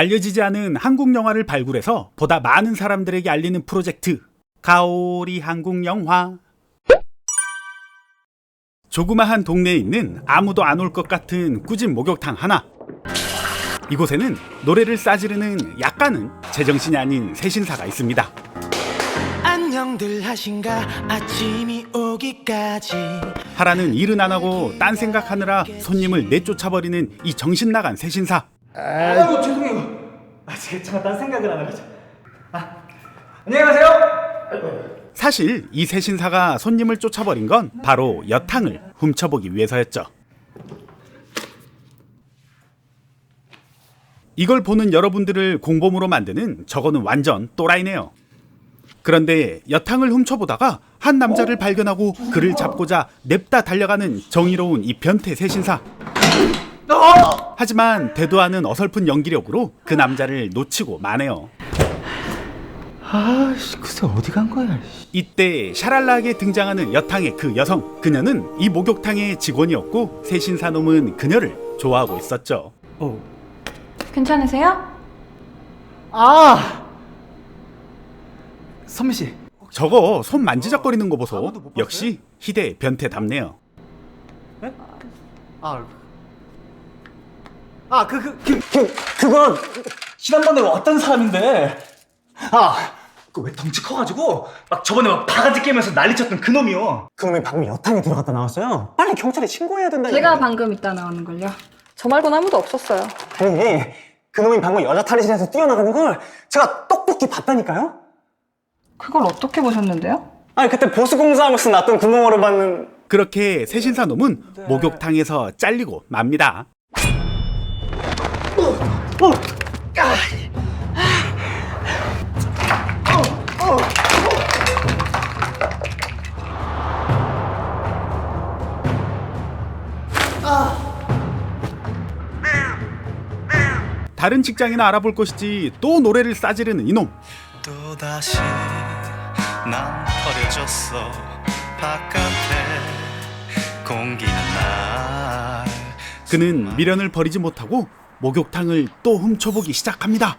알려지지 않은 한국 영화를 발굴해서 보다 많은 사람들에게 알리는 프로젝트 가오리 한국 영화. 조그마한 동네에 있는 아무도 안 올 것 같은 꾸진 목욕탕 하나. 이곳에는 노래를 싸지르는 약간은 제정신이 아닌 새신사가 있습니다. 안녕들 하신가? 아침이 오기까지. 하라는 일은 안 하고 딴 생각하느라 손님을 내쫓아버리는 이 정신 나간 새신사. 아이고 죄송해요. 아 잠깐 딴 생각을 안 해가지고. 아 안녕하세요. 사실 이 새 신사가 손님을 쫓아버린 건 바로 여탕을 훔쳐보기 위해서였죠. 이걸 보는 여러분들을 공범으로 만드는 저거는 완전 또라이네요. 그런데 여탕을 훔쳐보다가 한 남자를 발견하고 그를 잡고자 냅다 달려가는 정의로운 이 변태 새신사. 하지만 대도 않은 어설픈 연기력으로 그 남자를 놓치고 마네요. 아씨 글쎄 어디 간 거야. 씨. 이때 샤랄라하게 등장하는 여탕의 그 여성 그녀는 이 목욕탕의 직원이었고 새신사놈은 그녀를 좋아하고 있었죠 어. 괜찮으세요? 아 선미 씨. 저거 손 만지작거리는 거 보소 역시 희대 변태답네요 아. 아 그 그 그 그, 그, 거 지난번에 어떤 사람인데 아 그 왜 덩치 커가지고 막 저번에 막 바가지 깨면서 난리쳤던 그 놈이요 그놈이 방금 여탕에 들어갔다 나왔어요. 빨리 경찰에 신고해야 된다. 제가 방금 있다 나오는 걸요. 저 말고는 아무도 없었어요. 아니, 그놈이 방금 여자 탈의실에서 뛰어나가는 걸 제가 똑똑히 봤다니까요. 그걸 어떻게 보셨는데요? 아니 그때 보수 공사하면서 났던 구멍으로 봤는. 그렇게 새신사 놈은 목욕탕에서 잘리고 맙니다 다른 직장이나 알아볼 것이지 또 노래를 싸지르는 이놈. 또 다시 난 버려졌어. 바깥에 공기는 날 그는 미련을 버리지 못하고 목욕탕을 또 훔쳐보기 시작합니다.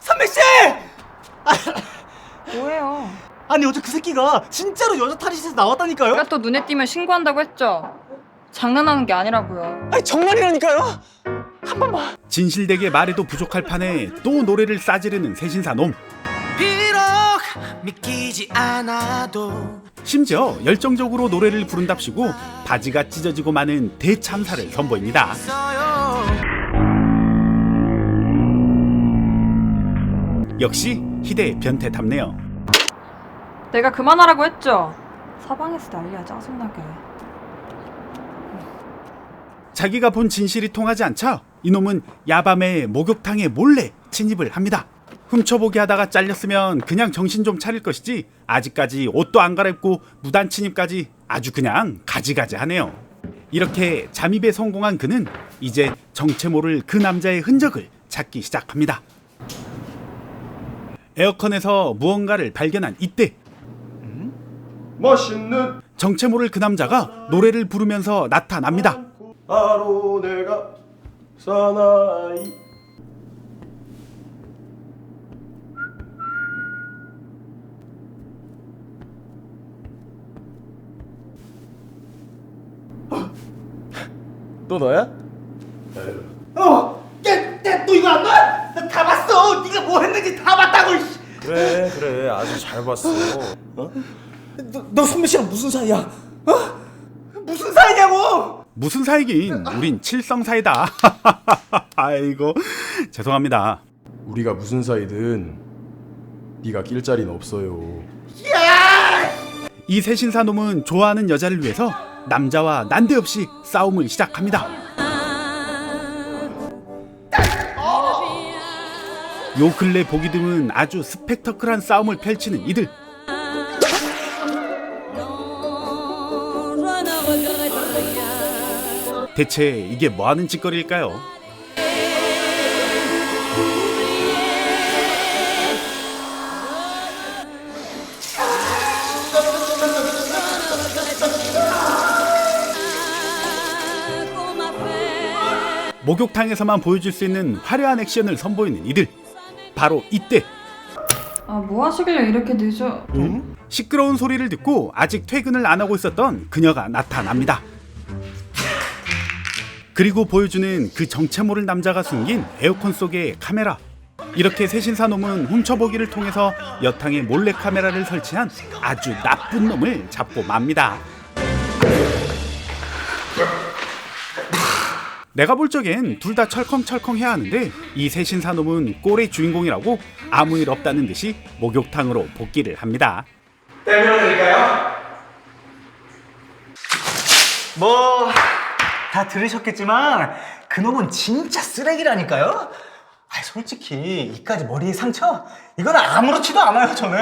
선미 씨 뭐예요? 아니 어제 그 새끼가 진짜로 여자 탈의실에서 나왔다니까요 제가 또 눈에 띄면 신고한다고 했죠. 장난하는 게 아니라고요. 아니 정말이라니까요. 진실되게 말해도 부족할 판에 또 노래를 싸지르는 새신사 놈. 비록 믿기지 않아도 심지어 열정적으로 노래를 부른답시고 바지가 찢어지고 마는 대참사를 선보입니다. 써요 역시 희대 변태답네요. 내가 그만하라고 했죠. 사방에서 난리야 짜증나게. 자기가 본 진실이 통하지 않자 이놈은 야밤에 목욕탕에 몰래 침입을 합니다. 훔쳐보기 하다가 잘렸으면 그냥 정신 좀 차릴 것이지 아직까지 옷도 안 갈아입고 무단 침입까지 아주 그냥 가지가지 하네요. 이렇게 잠입에 성공한 그는 이제 정체 모를 그 남자의 흔적을 찾기 시작합니다. 에어컨에서 무언가를 발견한 이때 멋있는 정체 모를 그 남자가 노래를 부르면서 나타납니다. 바로 내가 사나이 또 너야? 어! 야, 야, 너 이거 안 봐? 나 다 봤어 네가 뭐 했는지 다 봤다고 이씨. 그래 그래 아주 잘 봤어 어? 너, 너 선미 씨랑 무슨 사이야? 어? 무슨 사이냐고 무슨 사이긴 우린 칠성 사이다. 아이고 죄송합니다. 우리가 무슨 사이든 네가 낄 자리는 없어요 이 새신사 놈은 좋아하는 여자를 위해서 남자와 난데없이 싸움을 시작합니다. 요 근래 보기 드문 아주 스펙터클한 싸움을 펼치는 이들. 대체 이게 뭐 하는 짓거리일까요? 목욕탕에서만 보여줄 수 있는 화려한 액션을 선보이는 이들 바로 이때 아 뭐 하시길래 이렇게 늦어? 시끄러운 소리를 듣고 아직 퇴근을 안 하고 있었던 그녀가 나타납니다 그리고 보여주는 그 정체 모를 남자가 숨긴 에어컨 속의 카메라. 이렇게 세신사 놈은 훔쳐보기를 통해서 여탕에 몰래 카메라를 설치한 아주 나쁜 놈을 잡고 맙니다. 내가 볼 적엔 둘 다 철컹철컹 해야 하는데 이 세신사 놈은 꼴의 주인공이라고 아무 일 없다는 듯이 목욕탕으로 복귀를 합니다. 뭐 다 들으셨겠지만 그놈은 진짜 쓰레기라니까요. 아 솔직히 이까지 머리에 상처 이건 아무렇지도 않아요 저는.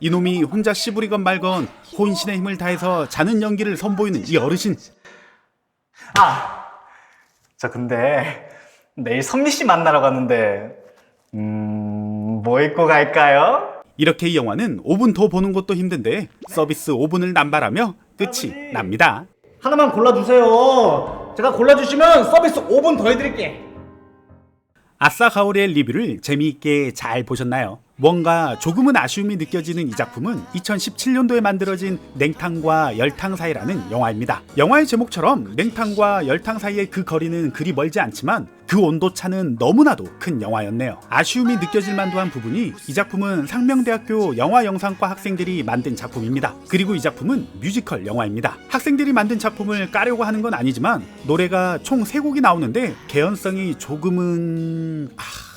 이놈이 혼자 씨부리건 말건 혼신의 힘을 다해서 자는 연기를 선보이는 이 어르신 아, 저 근데 내일 선미 씨 만나러 가는데 음, 뭐 입고 갈까요? 이렇게 이 영화는 5분 더 보는 것도 힘든데 서비스 5분을 남발하며 끝이 납니다. 하나만 골라주세요. 제가 골라주시면 서비스 5분 더 해드릴게. 아싸 가오리의 리뷰를 재미있게 잘 보셨나요? 뭔가 조금은 아쉬움이 느껴지는 이 작품은 2017년도에 만들어진 냉탕과 열탕 사이라는 영화입니다. 영화의 제목처럼 냉탕과 열탕 사이의 그 거리는 그리 멀지 않지만 그 온도차는 너무나도 큰 영화였네요. 아쉬움이 느껴질 만도 한 부분이 이 작품은 상명대학교 영화영상과 학생들이 만든 작품입니다. 그리고 이 작품은 뮤지컬 영화입니다. 학생들이 만든 작품을 까려고 하는 건 아니지만 노래가 총 3곡이 나오는데 개연성이 조금은... 아...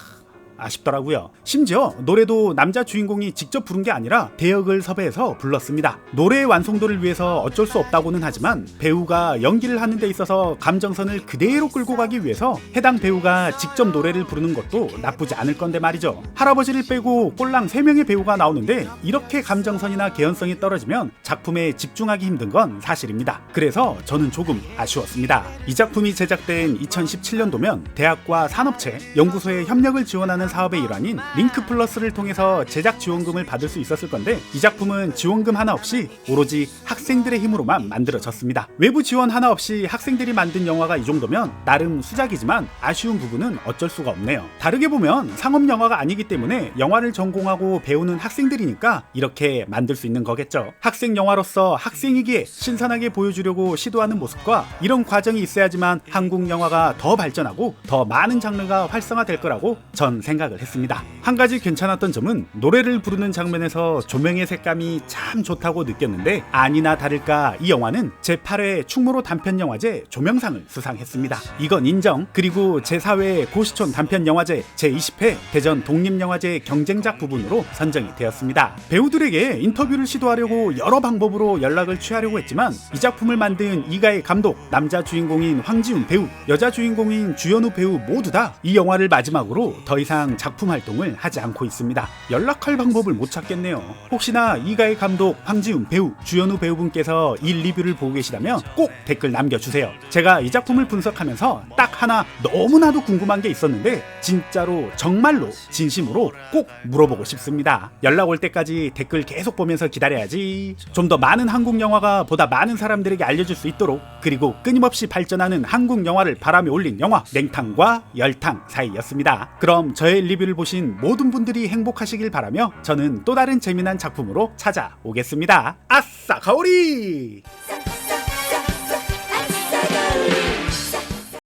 아쉽더라고요. 심지어 노래도 남자 주인공이 직접 부른 게 아니라 대역을 섭외해서 불렀습니다. 노래의 완성도를 위해서 어쩔 수 없다고는 하지만 배우가 연기를 하는 데 있어서 감정선을 그대로 끌고 가기 위해서 해당 배우가 직접 노래를 부르는 것도 나쁘지 않을 건데 말이죠. 할아버지를 빼고 꼴랑 3명의 배우가 나오는데 이렇게 감정선이나 개연성이 떨어지면 작품에 집중하기 힘든 건 사실입니다. 그래서 저는 조금 아쉬웠습니다. 이 작품이 제작된 2017년도면 대학과 산업체, 연구소의 협력을 지원하는 사업의 일환인 링크 플러스를 통해서 제작 지원금을 받을 수 있었을 건데 이 작품은 지원금 하나 없이 오로지 학생들의 힘으로만 만들어졌습니다. 외부 지원 하나 없이 학생들이 만든 영화가 이 정도면 나름 수작이지만 아쉬운 부분은 어쩔 수가 없네요. 다르게 보면 상업 영화가 아니기 때문에 영화를 전공하고 배우는 학생들이니까 이렇게 만들 수 있는 거겠죠. 학생 영화로서 학생이기에 신선하게 보여주려고 시도하는 모습과 이런 과정이 있어야지만 한국 영화가 더 발전하고 더 많은 장르가 활성화될 거라고 전 생각 을 했습니다. 한 가지 괜찮았던 점은 노래를 부르는 장면에서 조명의 색감이 참 좋다고 느꼈는데 아니나 다를까 이 영화는 제8회 충무로 단편영화제 조명상을 수상했습니다. 이건 인정. 그리고 제4회 고시촌 단편영화제 제20회 대전 독립영화제 경쟁작 부분으로 선정이 되었습니다. 배우들에게 인터뷰를 시도하려고 여러 방법으로 연락을 취하려고 했지만 이 작품을 만든 이가의 감독, 남자 주인공인 황지훈 배우, 여자 주인공인 주연우 배우 모두 다 이 영화를 마지막으로 더 이상 작품 활동을 하지 않고 있습니다. 연락할 방법을 못 찾겠네요. 혹시나 이가의 감독, 황지훈 배우, 주연우 배우분께서 이 리뷰를 보고 계시다면 꼭 댓글 남겨주세요. 제가 이 작품을 분석하면서 딱 하나 너무나도 궁금한 게 있었는데 진짜로 정말로 진심으로 꼭 물어보고 싶습니다. 연락 올 때까지 댓글 계속 보면서 기다려야지. 좀 더 많은 한국 영화가 보다 많은 사람들에게 알려줄 수 있도록 그리고 끊임없이 발전하는 한국 영화를 바람에 올린 영화 냉탕과 열탕 사이였습니다. 그럼 저의 리뷰를 보신 모든 분들이 행복하시길 바라며 저는 또 다른 재미난 작품으로 찾아오겠습니다. 아싸 가오리!